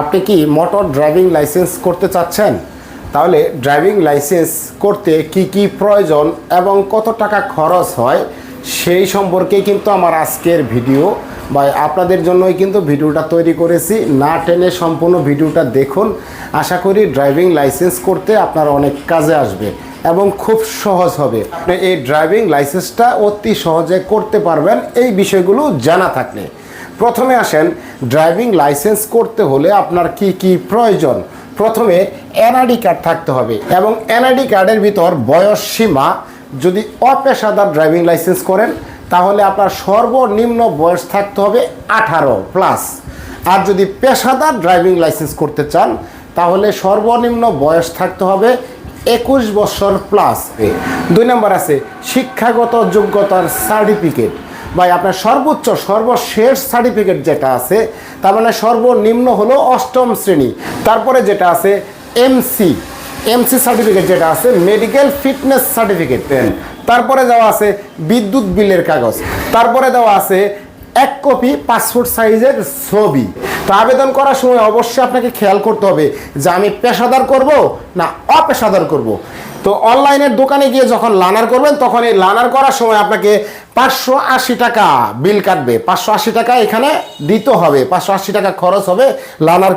আপনি কি motor driving licence করতে চাচ্ছেন? তাহলে ড্রাইভিং লাইসেন্স করতে কি কি প্রয়োজন এবং কত টাকা খরচ হয় সেই সম্পর্কে কিন্তু আমার আজকের ভিডিও। বা আপনাদের জন্যই কিন্তু ভিডিওটা তৈরি করেছি। না টেনে সম্পূর্ণ ভিডিওটা দেখুন। আশা করি ড্রাইভিং লাইসেন্স করতে আপনার অনেক কাজে আসবে এবং খুব সহজ হবে। আপনি এই ড্রাইভিং লাইসেন্সটা অতি সহজে করতে পারবেন। এই বিষয়গুলো জানা থাকলে। প্রথমে আসেন ড্রাইভিং লাইসেন্স করতে হলে আপনার কি কি প্রয়োজন? প্রথমে এনআইডি কার্ড থাকতে হবে এবং এনআইডি কার্ডের ভিতর বয়স সীমা যদি অপেশাদার ড্রাইভিং লাইসেন্স করেন, তাহলে আপনার সর্বনিম্ন বয়স থাকতে হবে আঠারো প্লাস আর যদি পেশাদার ড্রাইভিং লাইসেন্স করতে চান, তাহলে সর্বনিম্ন বয়স থাকতে হবে একুশ বছর প্লাস দুই নম্বর আছে, শিক্ষাগত যোগ্যতার সার্টিফিকেট বা আপনার সর্বোচ্চ সর্বশেষ সার্টিফিকেট যেটা আছে তার মানে সর্বনিম্ন হলো অষ্টম শ্রেণি। তারপরে যেটা আছে এমসি এমসি সার্টিফিকেট যেটা আছে মেডিকেল ফিটনেস সার্টিফিকেট তারপরে দেওয়া আছে বিদ্যুৎ বিলের কাগজ। তারপরে দেওয়া আছে এক কপি পাসপোর্ট সাইজের ছবি। তো আবেদন করার সময় অবশ্যই আপনাকে খেয়াল করতে হবে যে আমি পেশাদার করব না অপেশাদার করব। তো অনলাইনের দোকানে গিয়ে যখন লানার করবেন তখন এই লানার করার সময় আপনাকে পাঁচশো আশি টাকা বিল কাটবে। পাঁচশো আশি টাকা এখানে দিতে হবে। পাঁচশো আশি টাকা খরচ হবে লানার